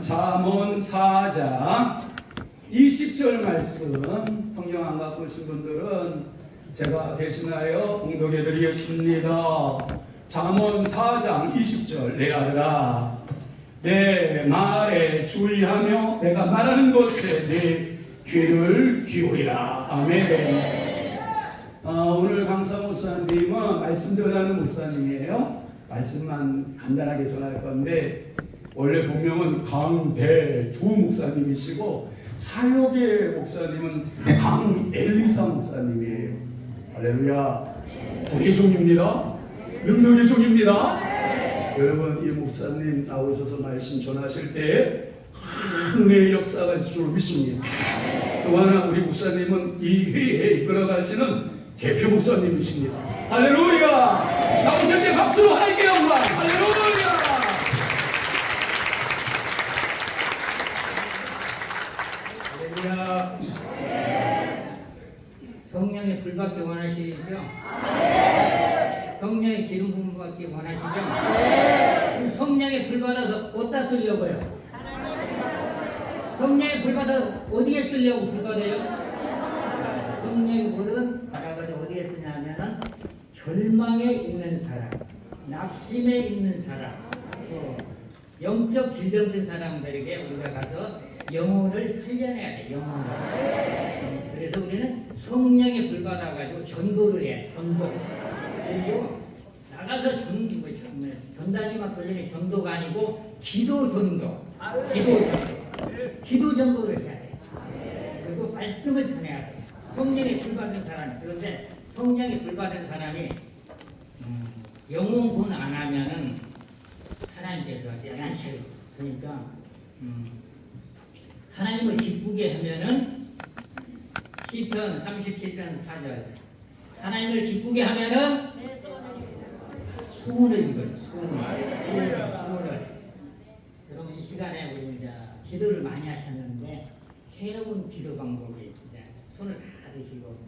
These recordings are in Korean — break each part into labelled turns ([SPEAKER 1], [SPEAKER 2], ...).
[SPEAKER 1] 잠언 4장 20절 말씀 성경 안 갖고 오신 분들은 제가 대신하여 봉독해 드리겠습니다. 잠언 4장 20절 내 아들아 내 말에 주의하며 내가 말하는 것에 내 귀를 기울이라 아멘. 아, 오늘 강사 목사님은 말씀 전하는 목사님이에요. 말씀만 간단하게 전할 건데 원래 본명은 강대두 목사님이시고 사역의 목사님은 강엘리사 목사님이에요. 할렐루야. 우리 종입니다. 능력의 종입니다. 여러분 이 목사님 나오셔서 말씀 전하실 때 은혜의 역사가 있을 줄 믿습니다. 또 하나 우리 목사님은 이 회에 이끌어 가시는 대표 목사님이십니다. 할렐루야! 나오실 때 박수로 할게요. 할렐루야! 할렐루야!
[SPEAKER 2] 성령의 불받기 원하시죠? 성령의 기름 부음 받기 원하시죠? 그럼 성령의 불 받아서 어디다 쓰려고요? 성령의 불 받아 어디에 쓰려고 불 받아요? 성령의 불은 받아가지고 어디에 쓰냐면은 절망에 있는 사람, 낙심에 있는 사람, 또 영적 질병된 사람들에게 우리가 가서 영혼을 살려내야 돼, 영혼을. 음, 그래서 우리는 성령에 불받아가지고 전도를 해, 전도. 그리고 나가서 전, 뭐, 전, 뭐, 전단이 막 걸리면 전도가 아니고 기도 전도. 기도 전도. 기도 전도를 해야 돼. 그리고 말씀을 전해야 돼. 성령에 불받은 사람. 그런데 성령에 불받은 사람이 음, 영혼군 안 하면은 하나님께서 야단쳐요. 그러니까 음, 하나님을 기쁘게 하면은 시편 37편 4절. 하나님을 기쁘게 하면은 소원을 이걸 소원을 소원을 그러면 이 시간에 우리 이제 기도를 많이 하셨는데 새로운 기도 방법이 이제 손을 다 드시고.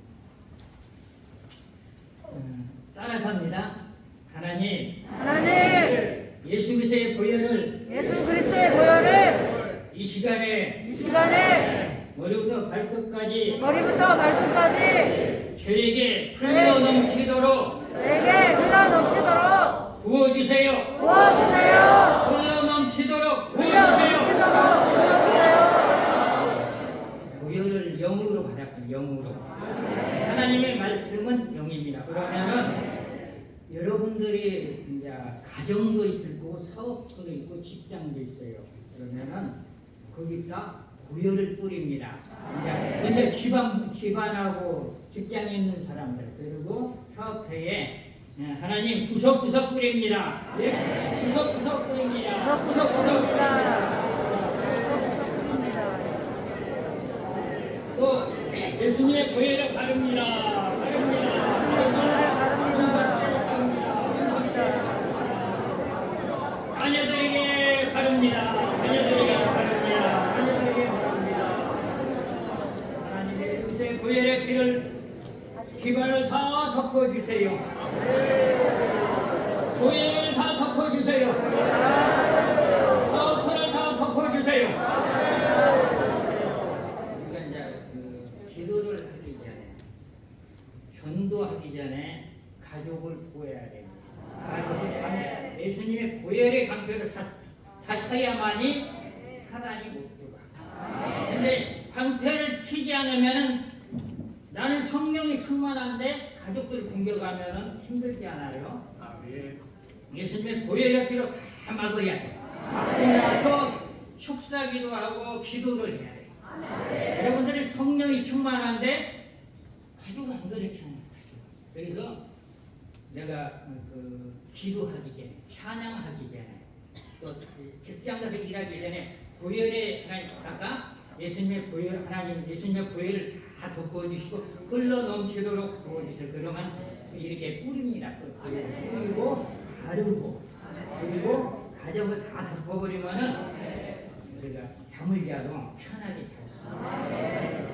[SPEAKER 2] 음, 따라서 합니다. 하나님
[SPEAKER 3] 하나님,
[SPEAKER 2] 예수 그리스도의 보혈을
[SPEAKER 3] 예수 그리스도의 보혈을
[SPEAKER 2] 이 시간에
[SPEAKER 3] 이 시간에
[SPEAKER 2] 머리부터 발끝까지
[SPEAKER 3] 머리부터 발끝까지
[SPEAKER 2] 저에게 흘러 넘치도록
[SPEAKER 3] 저에게 흘러 넘치도록
[SPEAKER 2] 부어주세요.
[SPEAKER 3] 부어주세요.
[SPEAKER 2] 흘러 넘치도록 부어주세요. 보혈을 영으로 받았어요. 영으로. 하나님의 말씀은 영입니다. 그러면은 여러분들이 이제 가정도 있을 거고 사업도 있고 직장도 있어요. 그러면은 거기다 보혈을 뿌립니다. 근데 집안 집안하고 직장에 있는 사람들 그리고 사업회에 예, 하나님 구석구석 뿌립니다. 예, 구석구석 뿌립니다.
[SPEAKER 3] 구석구석 뿌립니다.
[SPEAKER 2] 또 예수님의 바릅니다. 바릅니다. 바릅니다. 자녀들에게 바릅니다. 자녀들에게 바릅니다. 자녀들에게 바릅니다. 하나님 예수의 보혈의 피를 기관을 다 덮어주세요. 보혈을 다 덮어주세요. 사업터를 다 덮어주세요. 우리가 이제 그 기도를 하기 전에 전도하기 전에 가족을 구해야 됩니다. 가족을 방- 예수님의 보혈의 방패를 다, 다 쳐야만이 사단이 못 들어가. 근데 방패를 치지 않으면은 나는 성령이 충만한데 가족들 공격하면은 힘들지 않아요? 예수님의 보혈의 피로 다 막아야 돼. 나서 축사기도 하고 기도를 해야 돼. 여러분들이 성령이 충만한데 가족은 안 그렇잖아요. 가족. 그래서 내가 그 기도하기 전에 찬양하기 전에 또 직장 가서 일하기 전에 보혈에 하나님 다가 예수님의 보혈 하나님 예수님의 보혈을 다 덮어주시고 흘러 넘치도록 부어주세요. 그러면 이렇게 뿌립니다. 뿌리고 바르고 그리고 가정을 다 덮어버리면은 우리가 잠을 자도 편하게 잘 수 있어요.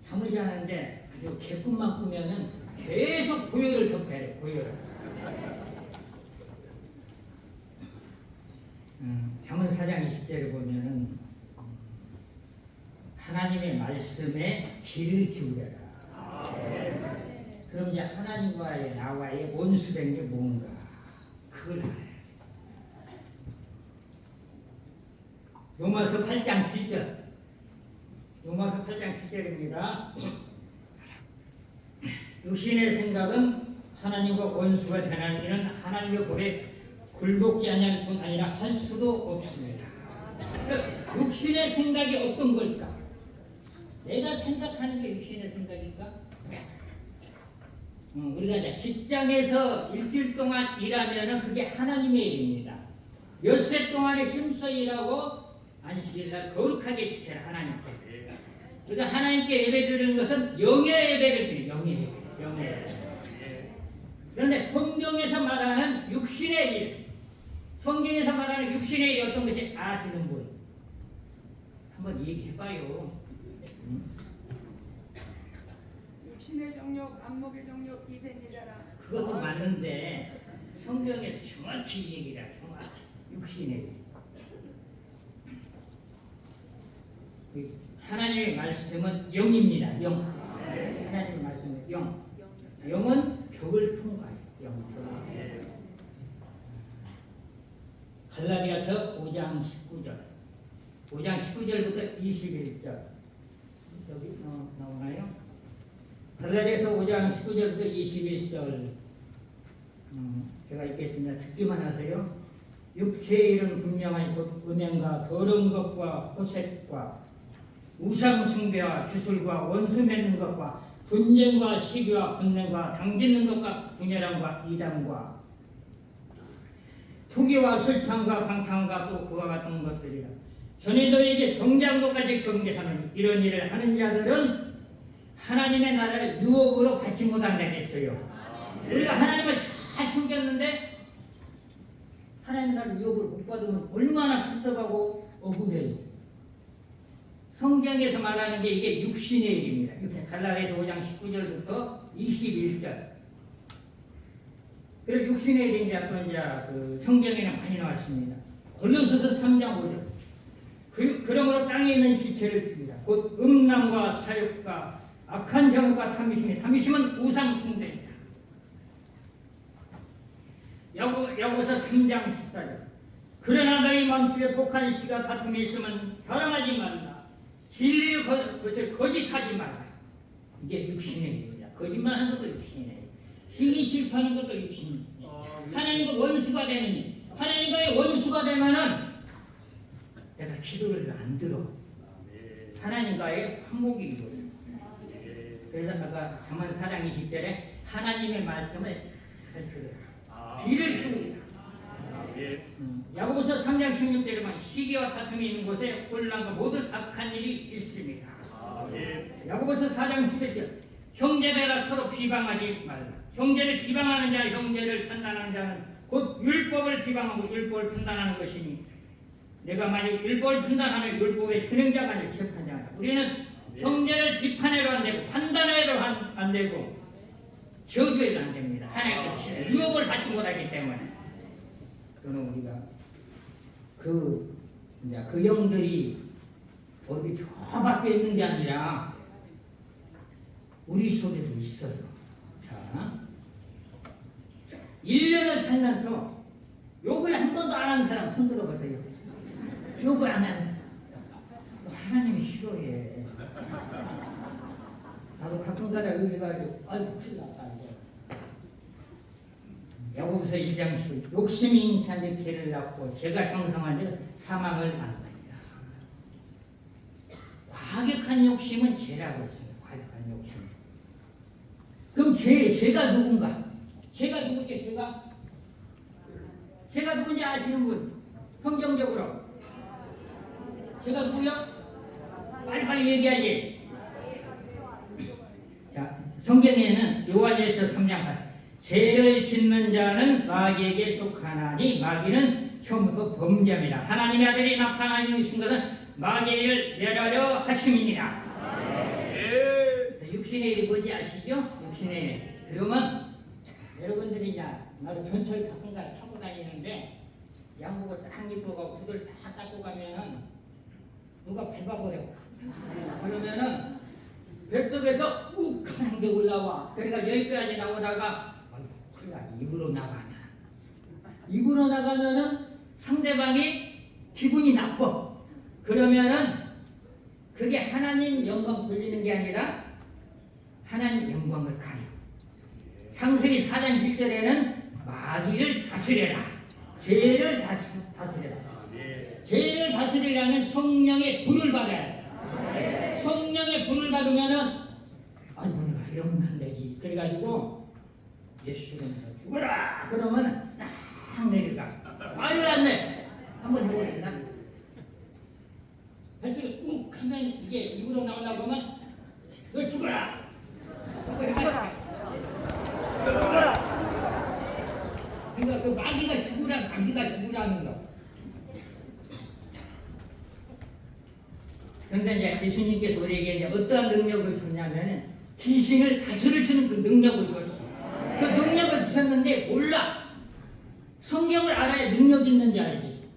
[SPEAKER 2] 잠을 자는데 아주 개꿈만 꾸면은 계속 보혈을 덮어야 돼, 보혈을. 음, 잠언 4장 20절을 보면은 하나님의 말씀에 귀를 기울여라. 그럼 이제 하나님과의 나와의 원수된 게 뭔가 그걸 알아야 돼. 요마서 8장 7절 요마서 8장 7절입니다. 육신의 생각은 하나님과 원수가 되는 이는 하나님의 볼에 굴복지 아니할 뿐 아니라 할 수도 없습니다. 그러니까 육신의 생각이 어떤 걸까? 내가 생각하는 게 육신의 생각일까? 음, 우리가 직장에서 일주일 동안 일하면은 그게 하나님의 일입니다. 엿새 동안에 힘써 일하고 안식일 날 거룩하게 지켜라 하나님께. 그러니까 하나님께 예배 드리는 것은 영의 예배를 드리 영의 예배, 영의 예배. 그런데 성경에서 말하는 육신의 일, 성경에서 말하는 육신의 일이 어떤 것이 아시는 분? 한번 얘기해봐요.
[SPEAKER 4] 육신의 정욕, 안목의 정욕, 이생이라라.
[SPEAKER 2] 그것도 맞는데 성경에서 정확히 얘기라 정확히 육신의 일. 그 하나님의 말씀은 영입니다. 영. 하나님의 말씀은 영. 영은 벽을 통과해. 영. 갈라디아서 5장 19절. 5장 19절부터 21절. 여기 어, 나오나요? 갈라디아서 5장 19절부터 21절. 음, 제가 읽겠습니다. 듣기만 하세요. 육체의 일은 분명하니 곧 음행과 더러운 것과 호색과 우상 숭배와 주술과 원수 맺는 것과 분쟁과 시기와 분냄과 당짓는 것과 분열함과 이담과 투기와 설창과 방탕과 또 그와 같은 것들이라 전에 너에게 정죄한 것까지 경계하는 이런 일을 하는 자들은 하나님의 나라를 유업으로 받지 못한다 했어요. 우리가 하나님을 잘 숨겼는데 하나님 나라를 유업을 못 받으면 얼마나 섭섭하고 억울해요. 성경에서 말하는 게 이게 육신의 일입니다. 갈라디아서 5장 19절부터 21절. 그리고 육신의 또 이제 그 성경에는 많이 나왔습니다. 골로새서 3장 5절. 그, 그러므로 땅에 있는 지체를 죽이라. 곧 음란과 사욕과 악한 정과 탐심이 탐심은 우상 숭배입니다. 야고, 야고서 3장 14절. 그러나 너희 마음속에 독한 시가 다툼이 있으면 사랑하지 말라. 진리의 것- 것을 거짓하지 말라. 이게 육신의 일이야. 거짓말하는 것도 육신의 일. 시기 싫다는 것도 육신의 일. 하나님과 원수가 되는 일. 하나님과의 원수가 되면은 내가 기도를 안 들어. 하나님과의 화목이 이루어져. 그래서 아까 잠언 사랑 20절에 하나님의 말씀을 잘 들어라. 귀를 기울이라. 음, 야고보서 3장 16절에만 시기와 다툼이 있는 곳에 혼란과 모든 악한 일이 있습니다. 야고보서 4장 11절 형제들아 서로 비방하지 말라. 형제를 비방하는 자, 형제를 판단하는 자는 곧 율법을 비방하고 율법을 판단하는 것이니 내가 만약 율법을 판단하면 율법의 준행자가 아니라 지적한 자다. 우리는 형제를 비판해도 안 되고 판단해도 안, 안 되고 저주해도 안 됩니다. 하나님의 뜻이 유혹을 받지 못하기 때문에 그러면 우리가 그 이제 그 영들이 어디 저 밖에 있는 게 아니라 우리 속에도 있어요. 자, 1년을 살면서 욕을 한 번도 안 한 사람 손 들어보세요. 욕을 안 하는 사람. 또 하나님이 싫어해. 나도 가끔 가다 여기 가지고 아이고 큰일 났다. 야고보서 1장 10 욕심이 인탄데 죄를 낳고 죄가 정성한 데 사망을 낳는다. 과격한 욕심은 죄라고 했어요. 과격한 욕심. 그럼 죄, 죄가 누군가? 죄가 누구지? 죄가? 죄가 누군지 아시는 분? 성경적으로. 죄가 누구요? 빨리빨리 얘기하지. 자, 성경에는 요한일서 3장 8 죄를 짓는 자는 마귀에게 속하나니 마귀는 처음부터 범죄입니다. 하나님의 아들이 나타나 이으신 것은 일을 멸하려 하심이니라. 자, 육신의 일이 뭔지 아시죠? 육신의 일. 그러면 여러분들이 이제 나도 전철 가끔가다 타고 다니는데 양복을 싹 입고 가고 구들 다 닦고 가면은 누가 밟아버려. 그러면은 뱃속에서 욱 하는 게 올라와. 그러니까 여기까지 나오다가 큰일 나지. 입으로 나가면. 입으로 나가면은 상대방이 기분이 나빠. 그러면은 그게 하나님 영광 돌리는 게 아니라 하나님 영광을 가려. 창세기 4장 7절에는 마귀를 다스려라. 죄를 다스, 다스려라. 죄를 다스리려면 성령의 불을 받아야 돼. 성령의 불을 받으면은 아이고 내가 이러면 안 되지. 그래가지고 예수는 죽어라. 그러면 싹 내려가. 말을 안 내. 한번 해봅시다. 발색을 욱 하면 이게 입으로 나오려고 하면 너 죽어라.
[SPEAKER 3] 죽어라.
[SPEAKER 2] 그러니까 그 마귀가 죽으라, 마귀가 죽으라는 거. 그런데 이제 예수님께서 우리에게 어떠한 능력을 줬냐면 귀신을 다스릴 수 있는 그 능력을 줬어. 주셨는데 몰라. 성경을 알아야 능력이 있는지 알지.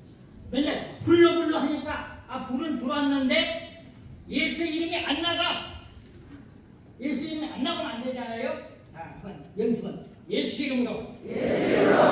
[SPEAKER 2] 맨날 불러불러 하니까 아 불은 들어왔는데 예수 이름이 안 나가. 예수 이름이 안 나가면 안 되잖아요. 자, 한번 연습은 예수 이름으로. 예수 이름으로.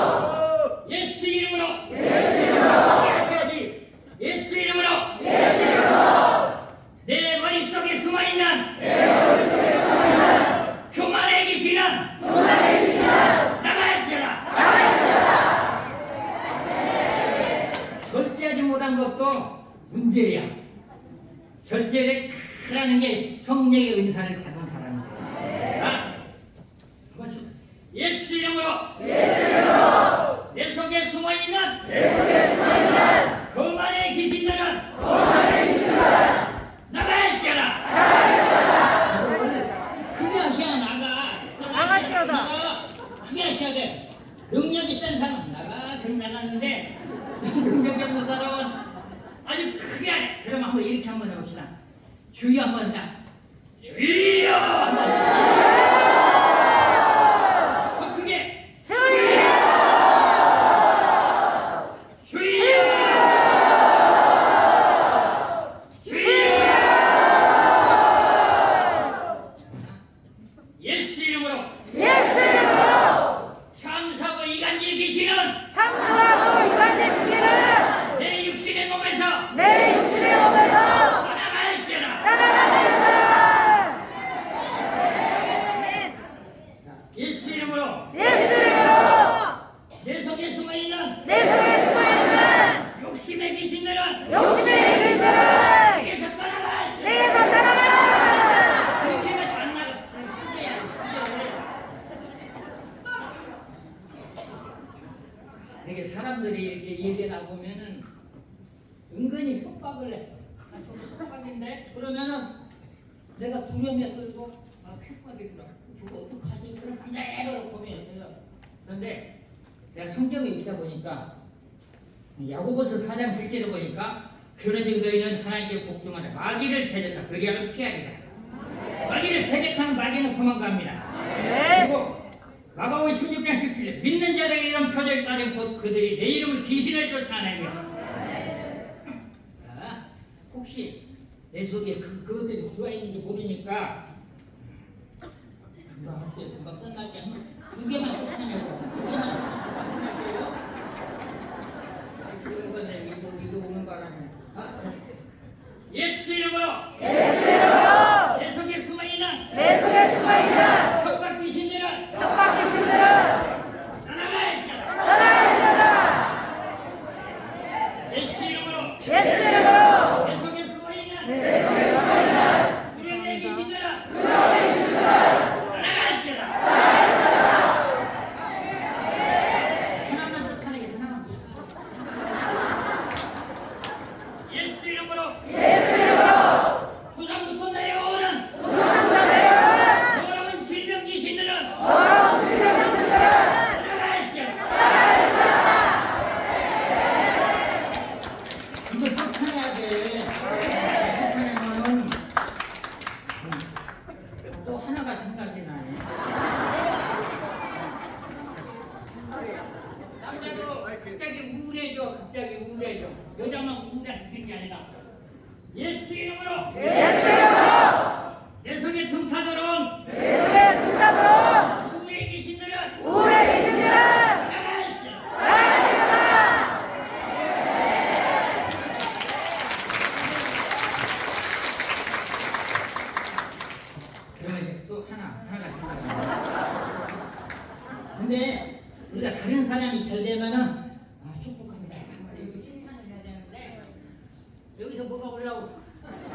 [SPEAKER 2] 성경에 읽다 보니까 야고보서 4장 7절에 보니까 그런즉 너희는 하나님께 복종하라. 마귀를 대적하 그리하면 피하리라. 마귀를 대적하는 마귀는 도망갑니다.
[SPEAKER 3] 네
[SPEAKER 2] 그리고 마가복음 16장 17절 믿는 자들에게 이런 표적이 따른 곧 그들이 내 이름을 귀신을 쫓아내며. 자, 혹시 내 속에 그, 그것들이 들어와 있는지 모르니까 금방 할게요. 금방 끝날게 한번 두 개만 쫓아내려고. 두 개만 쫓아내려고 이거 내 이거 이거 오는 바람에 아, 예수 이름으로.
[SPEAKER 3] 예수 이름으로.
[SPEAKER 2] 내 속에 숨어 있는.
[SPEAKER 3] 내 속에 숨어 있는.
[SPEAKER 2] 협박 귀신들은
[SPEAKER 3] 협박 귀신들을
[SPEAKER 2] 떠나가야지라
[SPEAKER 3] 떠나가리라
[SPEAKER 2] 예수 이름으로
[SPEAKER 3] 예수 이름으로
[SPEAKER 2] 내 속에 숨어 있는
[SPEAKER 3] 내 속에 숨어있는
[SPEAKER 2] 두려움의 귀신들은 떠나가야지라 하나만 쫓아내게 하나만 예수 이름으로
[SPEAKER 3] 예수 이름으로
[SPEAKER 2] 부산부터 내려오는
[SPEAKER 3] 부산부터 내려오는
[SPEAKER 2] 더러운 질병 귀신들은
[SPEAKER 3] 더러운 수령 귀신들을
[SPEAKER 2] 이거 쫓아내야 돼. 쫓아내면은 또 하나가 생각이 나네. 남자도 갑자기 우울해져. 예수 이름으로
[SPEAKER 3] 예수 이름으로
[SPEAKER 2] 내 속에 등타들어온
[SPEAKER 3] 예수의 등자들은
[SPEAKER 2] 우리의 귀신들은
[SPEAKER 3] 우울에 계시니라
[SPEAKER 2] 나가시오. 그러면 이제 또 하나 하나가 생각나. 근데 우리가 다른 사람이 잘 되면은 아 축복합니다. 이거 칭찬을 해야 되는데 여기서 뭐가 올라오고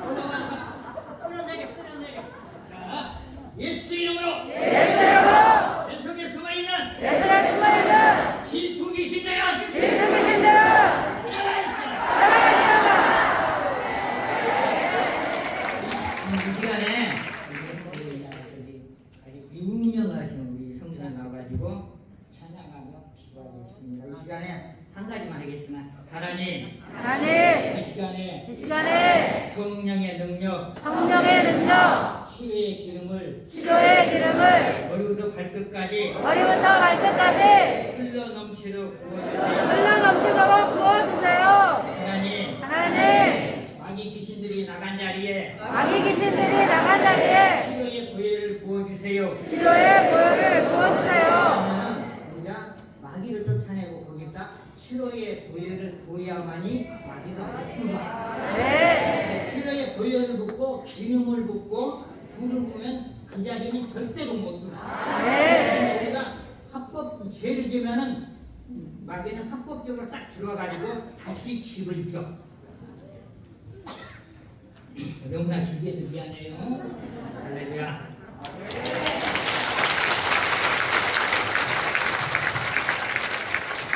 [SPEAKER 2] 올라와 끌어내려 끌어내려. 자 예수 이름으로
[SPEAKER 3] 예수 이름으로
[SPEAKER 2] 내 속에 숨어 있는
[SPEAKER 3] 예수의 숨어있는
[SPEAKER 2] 질투 귀신들은
[SPEAKER 3] 질투 계신들은
[SPEAKER 2] 이 시간에. 우리 아주 유명하신 우리 성교사 나와가지고 찬양하며 기도하겠습니다. 이 시간에 한 가지만 하겠지만 하나님.
[SPEAKER 3] 하나님.
[SPEAKER 2] 이 시간에
[SPEAKER 3] 이 시간에
[SPEAKER 2] 성령의 능력
[SPEAKER 3] 성령의 능력
[SPEAKER 2] 치유의 기름을
[SPEAKER 3] 치료의 기름을
[SPEAKER 2] 머리부터 발끝까지
[SPEAKER 3] 머리부터 발끝까지
[SPEAKER 2] 흘러 넘치도록 부어주세요.
[SPEAKER 3] 흘러 넘치도록 부어주세요.
[SPEAKER 2] 하나님
[SPEAKER 3] 하나님
[SPEAKER 2] 나간 자리에
[SPEAKER 3] 마귀 귀신들이 나간 자리에
[SPEAKER 2] 치료의 보혈을 부어주세요.
[SPEAKER 3] 치료의 보혈을
[SPEAKER 2] 그러면은 우리가 마귀를 쫓아내고 거기다 치료의 보혈을 부어야만이 마귀가 못 들어와.
[SPEAKER 3] 네
[SPEAKER 2] 치료의 보혈을 붓고 기름을 붓고 불을 부으면 그 자리는 절대로 못 들어와.
[SPEAKER 3] 네.
[SPEAKER 2] 우리가 합법 죄를 지면은 마귀는 합법적으로 싹 들어와가지고 다시 기를 줘. 너무나 주기해서 미안해요. 할렐루야.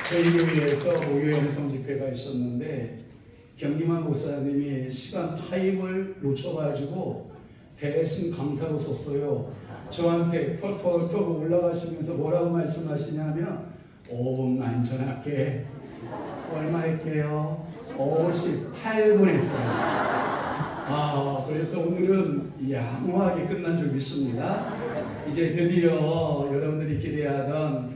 [SPEAKER 1] 저희 교회에서 목요일 행성 집회가 있었는데 경기만 목사님이 시간 타임을 놓쳐가지고 대신 강사로 섰어요. 저한테 펄펄 펴고 올라가시면서 뭐라고 말씀하시냐면 5분 만 전할게. 얼마 할게요? 58분 했어요. 아, 그래서 오늘은 양호하게 끝난 줄 믿습니다. 이제 드디어 여러분들이 기대하던